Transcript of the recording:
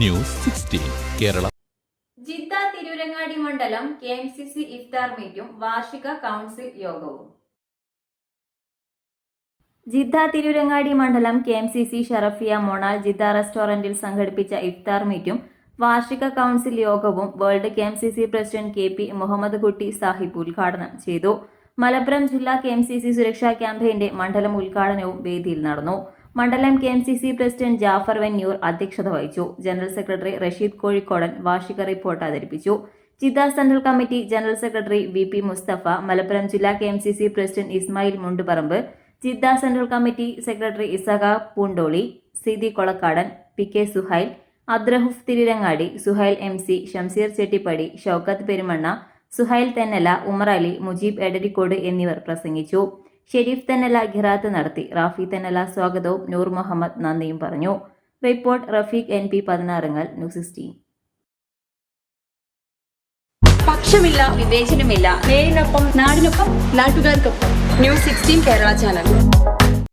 News sixteen Kerala. Jeddah Tirurangadi മണ്ഡലം K M C C ഇഫ്താർ മീറ്റും വാർഷിക കൗൺസിൽ യോഗവും. ജിദ്ദ തിരൂരങ്ങാടി മണ്ഡലം K M C C Sharafiya Monal Jeddah റെസ്റ്റോറന്റിൽ സംഘടിപ്പിച്ച ഇഫ്താർ മീറ്റും വാർഷിക കൗൺസിൽ യോഗവും world K M C C president K P Muhammad Kutty Sahib ഉദ്ഘാടനം ചെയ്തു. മലപ്പുറം ജില്ലാ കെ എം സി സി സുരക്ഷാ ക്യാമ്പയിന്റെ മണ്ഡലം ഉദ്ഘാടനവും വേദിയിൽ നടന്നു. മണ്ഡലം K M C C president Jafar Venyoor അധ്യക്ഷത വഹിച്ചു. ജനറൽ സെക്രട്ടറി റഷീദ് കോഴിക്കോടൻ വാർഷിക റിപ്പോർട്ട് അവതരിപ്പിച്ചു. Jeddah central committee general secretary V P Mustafa Malappuram ജില്ലാ K M C C president Ismail Mundupparamb Jeddah central committee secretary Isaha Poondoli Sidi Kolakkadan P K Suhail Abdurahuf Tirurangadi Suhail M C Shamseer Chettippadi Shoukath Perumanna Suhail Thennala Umar Ali Mujeeb Edarikode എന്നിവർ പ്രസംഗിച്ചു. ഷെരീഫ് തന്നല ഖിറാത്ത് നടത്തി. റാഫി തന്നല സ്വാഗതവും. നൂർ മുഹമ്മദ് നന്ദിയും പറഞ്ഞു. Report Rafeeq N P Pathinarungal news sixteen. പക്ഷമില്ല വിവേചനമില്ല. നേരിനൊപ്പം നാടിനൊപ്പം നാട്ടുകാർക്കൊപ്പം. News sixteen Kerala channel.